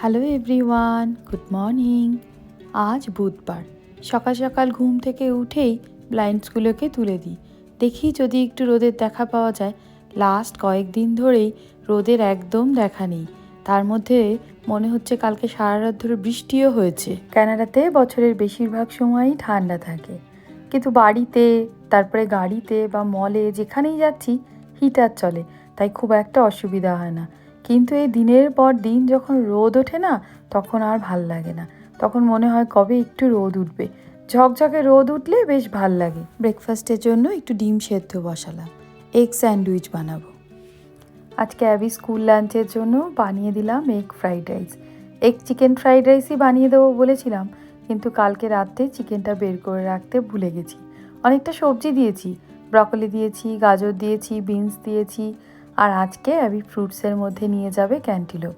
Hello everyone, good morning. আজ বুধবার। সকাল সকাল ঘুম থেকে উঠেই ব্লাইন্ডসগুলোকে তুলে দিই। দেখি যদি একটু রোদের দেখা পাওয়া যায়। লাস্ট কয়েকদিন ধরেই রোদের একদম দেখা নেই। তার মধ্যে মনে হচ্ছে কালকে সারা রাত ধরে বৃষ্টিও হয়েছে। ক্যানাডাতে বছরের বেশিরভাগ সময়ই ঠান্ডা থাকে। কিন্তু বাড়িতে, তারপরে গাড়িতে বা মলে যেখানেই যাচ্ছি হিটার চলে। তাই খুব একটা অসুবিধা হয় না। কিন্তু এই দিনের পর দিন যখন রোদ ওঠে না, তখন আর ভালো লাগে না। তখন মনে হয় কবে একটু রোদ উঠবে। ঝকঝকে রোদ উঠলে বেশ ভালো লাগে। ব্রেকফাস্টের জন্য একটু ডিম সেদ্ধ বসালাম। এগ স্যান্ডউইচ বানাবো। আজকে অ্যাবি স্কুল লাঞ্চের জন্য বানিয়ে দিলাম egg fried rice. Egg chicken fried রাইসই বানিয়ে দেবো বলেছিলাম, কিন্তু কালকে রাতে চিকেনটা বের করে রাখতে ভুলে গেছি। অনেকটা সবজি দিয়েছি। ব্রকলি দিয়েছি, গাজর দিয়েছি, বিনস দিয়েছি আর আজকে অ্যাবি ফ্রুটসের মধ্যে নিয়ে যাবে ক্যান্টিলোপ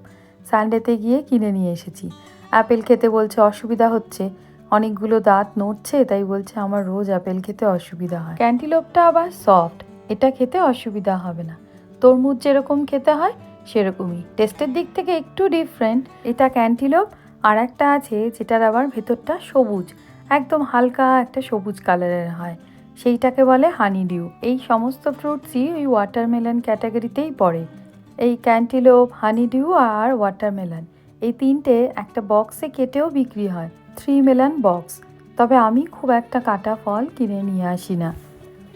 সানডেতে গিয়ে কিনে নিয়ে এসেছি। অ্যাপেল খেতে বলছে অসুবিধা হচ্ছে। অনেকগুলো দাঁত নড়ছে, তাই বলছে আমার রোজ অ্যাপেল খেতে অসুবিধা হয়। ক্যান্টিলোপটা আবার সফট এটা খেতে অসুবিধা হবে না। তরমুজ যেরকম খেতে হয়, সেরকমই। টেস্টের দিক থেকে একটু ডিফারেন্ট এটা ক্যান্টিলোপ আর একটা আছে যেটার আবার ভেতরটা সবুজ। একদম হালকা একটা সবুজ কালারের হয়। সেইটাকে বলে হানি ডিউ এই সমস্ত ফ্রুটসই ওই ওয়াটারমেলন ক্যাটাগরিতেই পড়ে। এই ক্যান্টিলোপ হানি ডিউ আর ওয়াটারমেলন এই তিনটে একটা বক্সে কেটেও বিক্রি হয়। থ্রি মেলন বক্স তবে আমি খুব একটা কাটা ফল কিনে নিয়ে আসি না।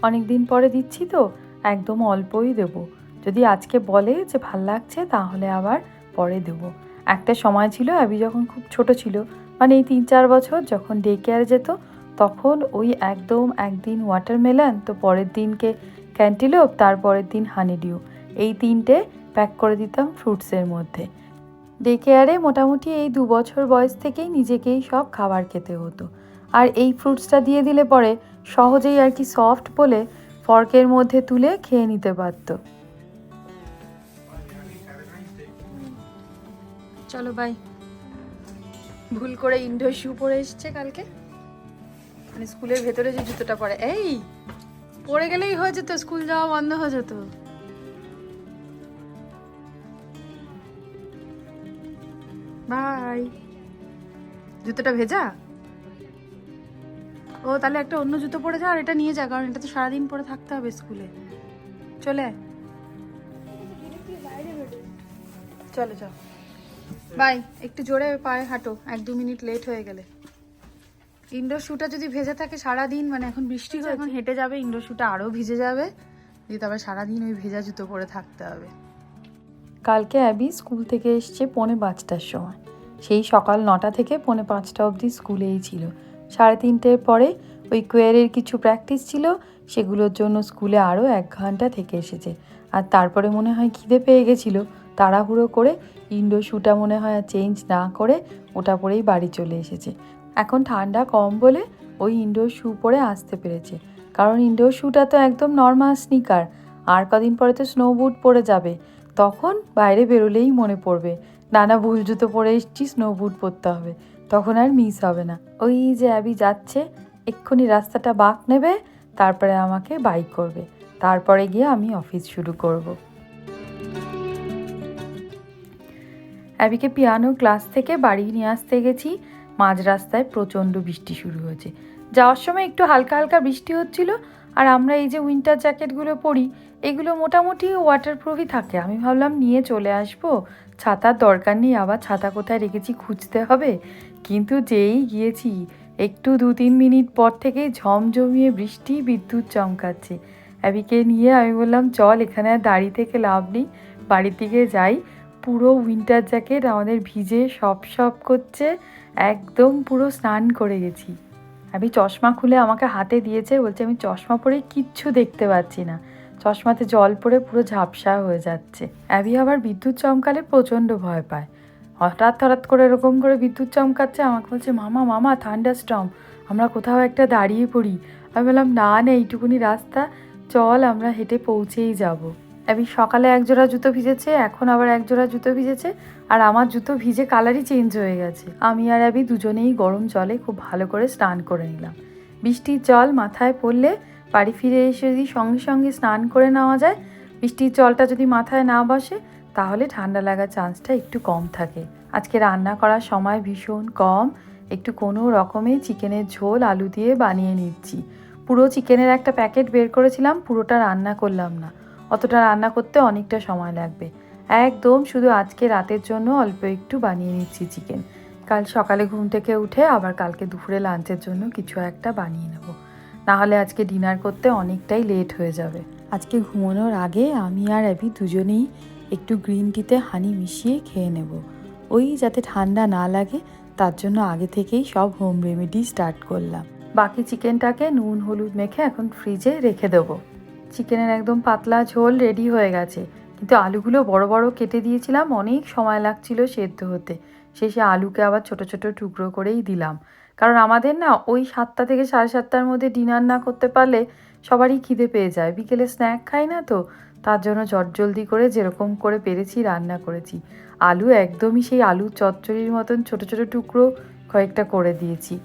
অনেক দিন পরে দিচ্ছি তো, একদম অল্পই দেবো। যদি আজকে বলে যে ভালো লাগছে, তাহলে আবার পরে দেবো। একটা সময় ছিল, অ্যাবি যখন খুব ছোট ছিল মানে এই তিন চার বছর যখন ডে কেয়ারে যেত তখন ওই একদম একদিন ওয়াটারমেলন তো পরের দিনকে ক্যান্টিলোপ তার পরের দিন হানিডিউ এই তিনটে প্যাক করে দিতাম ফ্রুটসের মধ্যে। ডে কেয়ারে মোটামুটি এই দু বছর বয়স থেকেই নিজেকেই সব খাবার খেতে হতো। আর এই ফ্রুটসটা দিয়ে দিলে পরে সহজেই আর কি সফট বলে ফর্কের মধ্যে তুলে খেয়ে নিতে পারতো। চলো বাই ভুল করে ইন্ডো শু পরে এসছে কালকে। মানে স্কুলের ভেতরে যে জুতোটা পরে। এই, পরে গেলেই হয়ে যেত, স্কুল যাওয়া বন্ধ হয়ে যেত। বাই। জুতোটা ভেজা? ও, তাহলে একটা অন্য জুতো পরে যা আর এটা নিয়ে যা, কারণ এটা তো সারাদিন পরে থাকতে হবে স্কুলে। চলে। চলো চলো। বাই, একটু জোরে পায়ে হাঁটো, এক দু মিনিট লেট হয়ে গেলে। ইনডোর শুটা যদি ভেজে থাকে সারা দিন মানে এখন বৃষ্টি হয়ে এখন হেঁটে যাবে ইনডোর শুটা আরও ভিজে যাবে, দিয়ে তারপরে সারাদিন ওই ভেজা জুতো পরে থাকতে হবে। কালকে অ্যাবি স্কুল থেকে এসছে পৌনে পাঁচটার সময়। সেই সকাল নটা থেকে পৌনে পাঁচটা অবধি স্কুলেই ছিল। সাড়ে তিনটের পরে ওই কোয়ারের কিছু প্র্যাকটিস ছিল, সেগুলোর জন্য স্কুলে আরও এক ঘণ্টা থেকে এসেছে। আর তারপরে মনে হয় খিদে পেয়ে গেছিল, তাড়াহুড়ো করে ইন্ডো শুটা মনে হয় আর চেঞ্জ না করে ওটা পরেই বাড়ি চলে এসেছে। এখন ঠান্ডা কম বলে ওই ইনডোর শু পরে আসতে পেরেছে। কারণ ইনডোর শুটা তো একদম নর্মাল স্নিকার আর কদিন পরে তো স্নো বুট পরে যাবে। তখন বাইরে বেরোলেই মনে পড়বে, নানা ভুল জুতো পরে এসছি স্নো বুট পরতে হবে। তখন আর মিস হবে না। ওই যে অ্যাবি যাচ্ছে, এক্ষুনি রাস্তাটা বাঁক নেবে, তারপরে আমাকে বাইক করবে। তারপরে গিয়ে আমি অফিস শুরু করব। অ্যাবিকে পিয়ানো ক্লাস থেকে বাড়ি নিয়ে আসতে গেছি। মাঝ রাস্তায় প্রচণ্ড বৃষ্টি শুরু হয়েছে। যাওয়ার সময় একটু হালকা হালকা বৃষ্টি হচ্ছিল, আর আমরা এই যে উইন্টার জ্যাকেটগুলো পরি, এগুলো মোটামুটি ওয়াটারপ্রুফই থাকে। আমি ভাবলাম, নিয়ে চলে আসব। ছাতার দরকার নেই, আবার ছাতা কোথায় রেখেছি খুঁজতে হবে? কিন্তু যেই গিয়েছি, একটু দু তিন মিনিট পর থেকেই ঝমঝমিয়ে বৃষ্টি বিদ্যুৎ চমকাচ্ছে। অ্যাবিকে নিয়ে আমি বললাম, চল, এখানে আর দাঁড়িয়ে থেকে লাভ নেই। বাড়ির দিকে যাই। পুরো উইন্টার জ্যাকেট আমাদের ভিজে সপ সপ করছে। একদম পুরো স্নান করে গেছি। আমি চশমা খুলে আমাকে হাতে দিয়েছে, বলছে, আমি চশমা পরে কিচ্ছু দেখতে পাচ্ছি না। চশমাতে জল পড়ে পুরো ঝাপসা হয়ে যাচ্ছে। অ্যাবি আবার বিদ্যুৎ চমকালে প্রচণ্ড ভয় পায়। হঠাৎ হঠাৎ করে এরকম করে বিদ্যুৎ চমকাচ্ছে, আমাকে বলছে, মামা মামা থান্ডার স্টম আমরা কোথাও একটা দাঁড়িয়ে পড়ি। আমি বললাম, না না, এইটুকুনি রাস্তা, চল, আমরা হেঁটে পৌঁছেই যাব। অ্যাবি সকালে এক জোড়া জুতো ভিজেছে, এখন আবার এক জোড়া জুতো ভিজেছে, আর আমার জুতো ভিজে কালারই চেঞ্জ হয়ে গেছে। আমি আর অ্যাবি দুজনেই গরম জলে খুব ভালো করে স্নান করে নিলাম। বৃষ্টির জল মাথায় পড়লে বাড়ি ফিরে এসে যদি সঙ্গে সঙ্গে স্নান করে নেওয়া যায়, বৃষ্টির জলটা যদি মাথায় না বসে, তাহলে ঠান্ডা লাগার চান্সটা একটু কম থাকে। আজকে রান্না করার সময় ভীষণ কম, একটু কোনো রকমে চিকেনের ঝোল, আলু দিয়ে বানিয়ে নিচ্ছি। পুরো চিকেনের একটা প্যাকেট বের করেছিলাম, পুরোটা রান্না করলাম না। অতটা রান্না করতে অনেকটা সময় লাগবে। একদম শুধু আজকে রাতের জন্য অল্প একটু বানিয়ে নিচ্ছি চিকেন কাল সকালে ঘুম থেকে উঠে আবার কালকে দুপুরে লাঞ্চের জন্য কিছু একটা বানিয়ে নেব। নাহলে আজকে ডিনার করতে অনেকটাই লেট হয়ে যাবে। আজকে ঘুমানোর আগে আমি আর অ্যাবি দুজনেই একটু গ্রিন টিতে হানি মিশিয়ে খেয়ে নেব। ওই যাতে ঠান্ডা না লাগে, তার জন্য আগে থেকেই সব হোম রেমেডি স্টার্ট করলাম। বাকি চিকেনটাকে নুন, হলুদ মেখে এখন ফ্রিজে রেখে দেবো। চিকেনের একদম পাতলা ঝোল রেডি হয়ে গেছে। কিন্তু আলুগুলো বড় বড় কেটে দিয়েছিলাম, অনেক সময় লাগছিল সেদ্ধ হতে। শেষে আলুকে আবার ছোট ছোট টুকরো করেই দিলাম। কারণ আমাদের না ওই সাতটা থেকে সাড়ে সাতটার মধ্যে ডিনার না করতে পারলে সবারই খিদে পেয়ে যায়। বিকেলে স্ন্যাক খাই না তো, তার জন্য জলদি করে যেরকম করে পেরেছি রান্না করেছি। আলু একদমই সেই আলু চচ্চড়ির মতন ছোট ছোট টুকরো কয়েকটা করে দিয়েছি।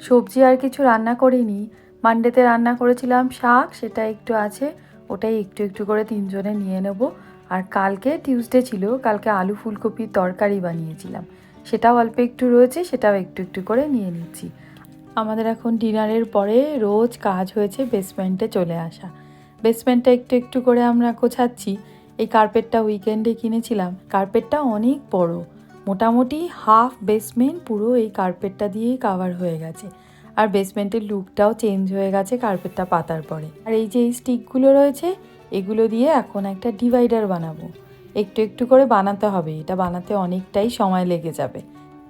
সবজি আর কিছু রান্না করিনি। মানডেতে রান্না করেছিলাম শাক, সেটা একটু আছে, ওটাই একটু একটু করে তিনজনে নিয়ে নেব। আর কালকে টিউসডে ছিল, কালকে আলু ফুলকপির তরকারি বানিয়েছিলাম। সেটাও অল্প একটু রয়েছে, সেটাও একটু একটু করে নিয়ে নিচ্ছি। আমাদের এখন ডিনারের পরে রোজ কাজ হয়েছে বেসমেন্টে চলে আসা। বেসমেন্টটা একটু একটু করে আমরা গোছাচ্ছি। এই কার্পেটটা উইকেন্ডে কিনেছিলাম। কার্পেটটা অনেক বড়। মোটামুটি হাফ বেসমেন্ট পুরো এই কার্পেটটা দিয়েই কাভার হয়ে গেছে। আর বেসমেন্টের লুকটাও চেঞ্জ হয়ে গেছে কার্পেটটা পাতার পরে। আর এই যে এই স্টিকগুলো রয়েছে, এগুলো দিয়ে এখন একটা ডিভাইডার বানাবো। একটু একটু করে বানাতে হবে, এটা বানাতে অনেকটাই সময় লেগে যাবে।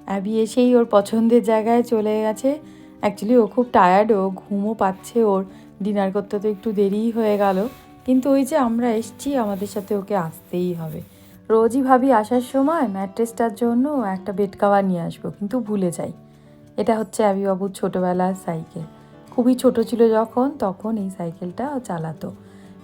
অ্যাবি এসেই ওর পছন্দের জায়গায় চলে গেছে। অ্যাকচুয়ালি ও খুব টায়ার্ড ও ঘুমও পাচ্ছে, ওর ডিনার করতে তো একটু দেরিই হয়ে গেল। কিন্তু ওই যে আমরা এসছি, আমাদের সাথে ওকে আসতেই হবে। রোজই ভাবি আসার সময় ম্যাট্রেসটার জন্য একটা বেড কাভার নিয়ে আসব, কিন্তু ভুলে যাই। এটা হচ্ছে আবিবাবুর ছোটোবেলার সাইকেল। খুবই ছোট ছিল যখন, তখন এই সাইকেলটা চালাতো।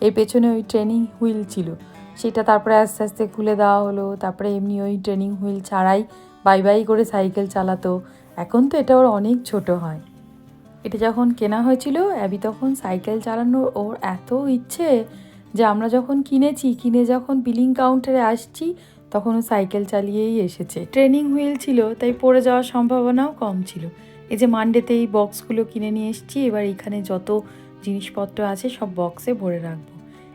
এর পেছনে ওই ট্রেনিং হুইল ছিল। সেটা তারপরে আস্তে আস্তে খুলে দেওয়া হলো। তারপরে এমনি ওই ট্রেনিং হুইল ছাড়াই বাই বাই করে সাইকেল চালাতো। এখন তো এটা ওর অনেক ছোট হয়। এটা যখন কেনা হয়েছিল, অ্যাবি তখন সাইকেল চালানোর ওর এত ইচ্ছে যে আমরা যখন কিনেছি, কিনে যখন বিলিং কাউন্টারে আসছি তখন ও সাইকেল চালিয়েই এসেছে। ট্রেনিং হুইল ছিল, তাই পড়ে যাওয়ার সম্ভাবনাও কম ছিল। এই যে মানডেতে এই বক্সগুলো কিনে নিয়ে এসেছি, এবার এখানে যত জিনিসপত্র আছে সব বক্সে ভরে রাখব।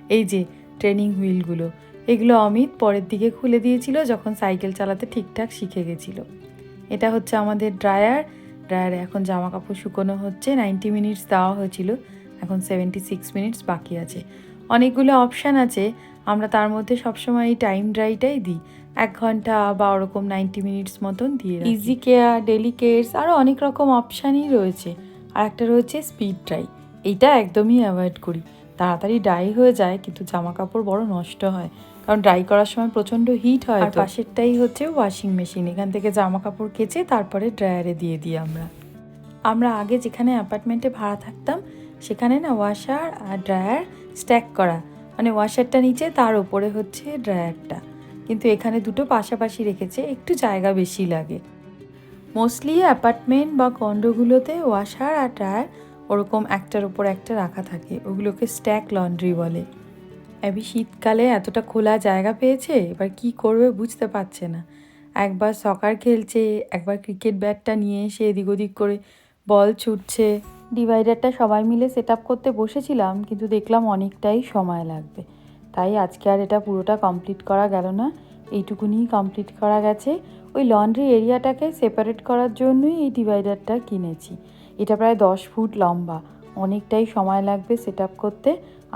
এই যে ট্রেনিং হুইলগুলো, এগুলো অমিত পরের দিকে খুলে দিয়েছিল যখন সাইকেল চালাতে ঠিকঠাক শিখে গেছিল। এটা হচ্ছে আমাদের ড্রায়ার। ড্রায়ারে এখন জামা কাপড় শুকোনো হচ্ছে, নাইনটি মিনিটস দেওয়া হয়েছিল, এখন সেভেন্টি সিক্স মিনিটস বাকি আছে। অনেকগুলো অপশান আছে। আমরা তার মধ্যে সবসময় এই টাইম ড্রাইটাই দিই। এক ঘণ্টা বা ওরকম নাইনটি মিনিটস মতন দিয়ে ইজি কেয়ার ডেলি কেয়ার্স আরও অনেক রকম অপশানই রয়েছে। আর একটা রয়েছে স্পিড ড্রাই এইটা একদমই অ্যাভয়েড করি। তাড়াতাড়ি ড্রাই হয়ে যায় কিন্তু জামা কাপড় বড় নষ্ট হয়। কারণ ড্রাই করার সময় প্রচণ্ড হিট হয় আর পাশেরটাই হচ্ছে ওয়াশিং মেশিন এখান থেকে জামা কাপড় কেচে তারপরে ড্রায়ারে দিয়ে দিই আমরা। আমরা আগে যেখানে অ্যাপার্টমেন্টে ভাড়া থাকতাম সেখানে না ওয়াশার আর ড্রায়ার স্ট্যাক করা। মানে ওয়াশারটা নিচে, তার ওপরে হচ্ছে ড্রায়ারটা কিন্তু এখানে দুটো পাশাপাশি রেখেছে, একটু জায়গা বেশি লাগে। মোস্টলি অ্যাপার্টমেন্ট বা কন্ডোগুলোতে ওয়াশার আর ড্রায়ার ওরকম একটার ওপর একটা রাখা থাকে। ওগুলোকে স্ট্যাক লন্ড্রি বলে। অ্যাবি শীতকালে এতটা খোলা জায়গা পেয়েছে, এবার কি করবে বুঝতে পারছে না। একবার সকার খেলছে, একবার ক্রিকেট ব্যাটটা নিয়ে এসে এদিক ওদিক করে বল ছুটছে। ডিভাইডারটা সবাই মিলে সেট করতে বসেছিলাম, কিন্তু দেখলাম অনেকটাই সময় লাগবে। তাই আজকে আর এটা পুরোটা কমপ্লিট করা গেল না। এইটুকুনি কমপ্লিট করা গেছে। ওই লন্ড্রি এরিয়াটাকে সেপারেট করার জন্যই এই ডিভাইডারটা কিনেছি। এটা প্রায় দশ ফুট লম্বা। অনেকটাই সময় লাগবে সেট করতে।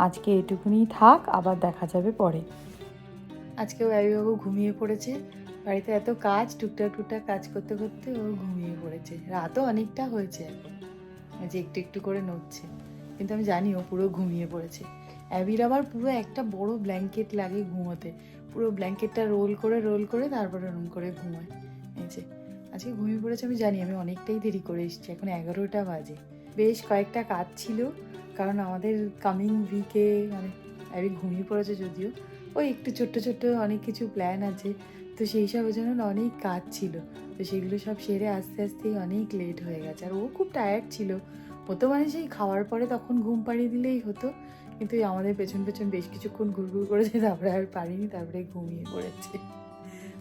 আজকে এটুকুনি থাক, আবার দেখা যাবে পরে। আজকে অ্যাবিবাবু ঘুমিয়ে পড়েছে। বাড়িতে এত কাজ, টুকটাক টুকটাক কাজ করতে করতে ও ঘুমিয়ে পড়েছে। রাতও অনেকটা হয়েছে যে একটু একটু করে নড়ছে। কিন্তু আমি জানি ও পুরো ঘুমিয়ে পড়েছে। অ্যাবির আবার পুরো একটা বড় ব্ল্যাঙ্কেট লাগে ঘুমোতে। পুরো ব্ল্যাঙ্কেটটা রোল করে রোল করে তারপরে ওরম করে ঘুমায়। এই যে, আজকে ঘুমিয়ে পড়েছে আমি জানি, আমি অনেকটাই দেরি করে এসেছি, এখন এগারোটা বাজে। বেশ কয়েকটা কাজ ছিল, কারণ আমাদের কামিং উইকে মানে অ্যাবি ঘুমিয়ে পড়েছে যদিও। ওই একটু ছোট্ট ছোট্ট অনেক কিছু প্ল্যান আছে। তো সেই সবের জন্য অনেক কাজ ছিল। তো সেগুলো সব সেরে আস্তে আস্তেই অনেক লেট হয়ে গেছে। আর ও খুব টায়ার্ড ছিল। ও তো মানে সেই খাওয়ার পরে তখন ঘুম পাড়িয়ে দিলেই হতো। কিন্তু আমাদের পেছন পেছন বেশ কিছুক্ষণ ঘুরঘুর করেছে, তারপরে আর পারিনি, তারপরে ঘুমিয়ে পড়েছে।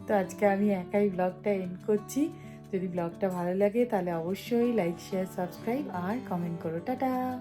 তো আজকে আমি একাই ব্লগটা এন্ড করছি। যদি ব্লগটা ভালো লাগে তাহলে অবশ্যই লাইক শেয়ার সাবস্ক্রাইব আর কমেন্ট করো। টাটা!